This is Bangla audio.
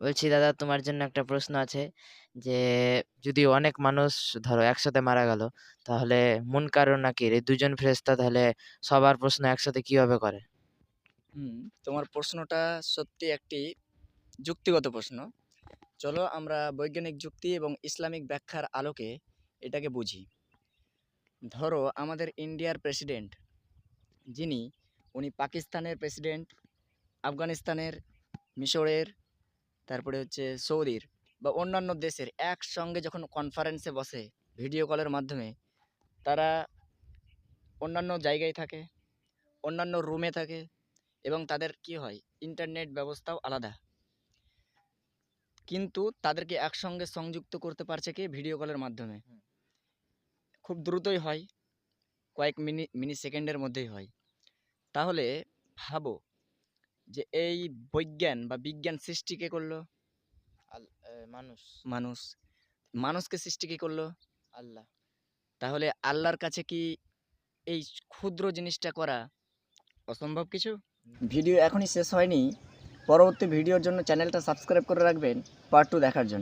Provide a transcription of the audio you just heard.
বলছি, দাদা, তোমার জন্য একটা প্রশ্ন আছে যে, যদি অনেক মানুষ ধরো একসাথে মারা গেল, তাহলে মুনকার ও নাকির এই দুজন ফেরেশতা তাহলে সবার প্রশ্ন একসাথে কীভাবে করে? তোমার প্রশ্নটা সত্যি একটি যুক্তিগত প্রশ্ন। চলো আমরা বৈজ্ঞানিক যুক্তি এবং ইসলামিক ব্যাখ্যার আলোকে এটাকে বুঝি। ধরো, আমাদের ইন্ডিয়ার প্রেসিডেন্ট, যিনি, উনি পাকিস্তানের প্রেসিডেন্ট, আফগানিস্তানের মিশরের তারপরে হচ্ছে সৌদির বা অন্যান্য দেশের একসঙ্গে যখন কনফারেন্সে বসে ভিডিও কলের মাধ্যমে তারা অন্যান্য জায়গায় থাকে অন্যান্য রুমে থাকে এবং তাদের কি হয়? ইন্টারনেট ব্যবস্থাও আলাদা। কিন্তু তাদেরকে একসঙ্গে সংযুক্ত করতে পারছে কি? ভিডিও কলের মাধ্যমে। খুব দ্রুতই হয় কয়েক মিনি মিনি সেকেন্ডের মধ্যেই হয়। তাহলে ভাবো যে এই বৈজ্ঞান বা বিজ্ঞান সৃষ্টি কে করল? মানুষ। মানুষ। মানুষকে সৃষ্টি কে করল? আল্লাহ। তাহলে আল্লাহর কাছে কি এই ক্ষুদ্র জিনিসটা করা অসম্ভব কিছু? ভিডিও এখনই শেষ হয়নি। পরবর্তী ভিডিওর জন্য চ্যানেলটা সাবস্ক্রাইব করে রাখবেন পার্ট টু দেখার জন্য।